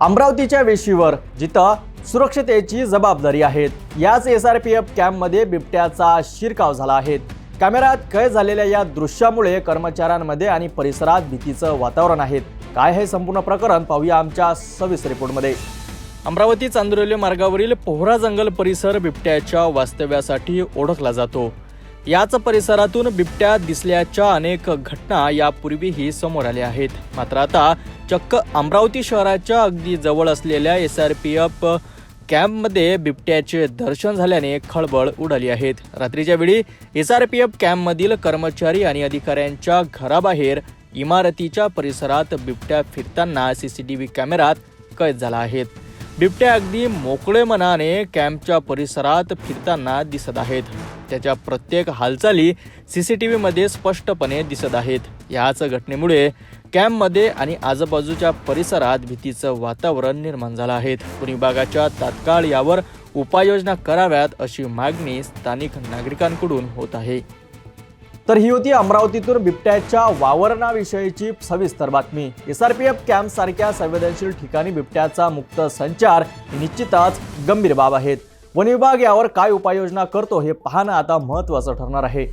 अमरावतीच्या वेशीवर जिथं सुरक्षतेची जबाबदारी आहेत. याच एस आर पी एफ कॅम्पमध्ये बिबट्याचा शिरकाव झाला आहे. कॅमेऱ्यात कैद झालेल्या या दृश्यामुळे कर्मचाऱ्यांमध्ये आणि परिसरात भीतीचं वातावरण आहे. काय हे संपूर्ण प्रकरण पाहूया आमच्या सविस रिपोर्टमध्ये. अमरावती चांदुरली मार्गावरील पोहरा जंगल परिसर बिबट्याच्या वास्तव्यासाठी ओळखला जातो. याच परिसरातून बिबट्या दिसल्याच्या अनेक घटना यापूर्वीही समोर आल्या आहेत. मात्र आता चक्क अमरावती शहराच्या अगदी जवळ असलेल्या एस आर पी एफ कॅम्पमध्ये बिबट्याचे दर्शन झाल्याने खळबळ उडाली आहेत रात्रीच्या वेळी एस आर पी एफ कॅम्पमधील कर्मचारी आणि अधिकाऱ्यांच्या घराबाहेर इमारतीच्या परिसरात बिबट्या फिरताना सी सी टी व्ही कॅमेरात कैद झाला आहेत बिबट्या अगदी मोकळे मनाने कॅम्पच्या परिसरात फिरताना दिसत आहेत. त्याच्या प्रत्येक हालचाली सीसीटीव्ही मध्ये स्पष्टपणे दिसत आहेत. याच घटनेमुळे कॅम्पमध्ये आणि आजूबाजूच्या परिसरात भीतीचं वातावरण निर्माण झालं आहे. वन विभागाच्या तात्काळ यावर उपाययोजना कराव्यात अशी मागणी स्थानिक नागरिकांकडून होत आहे. तर ही होती अमरावतीतून बिबट्याच्या वावरणाविषयीची सविस्तर बातमी. S R P F camp सारख्या संवेदनशील ठिकाणी बिबट्याचा मुक्त संचार ही निश्चितच गंभीर बाब आहेत. वन विभाग यावर काय उपाययोजना करतो हे पाहणं आता महत्त्वाचं ठरणार आहे.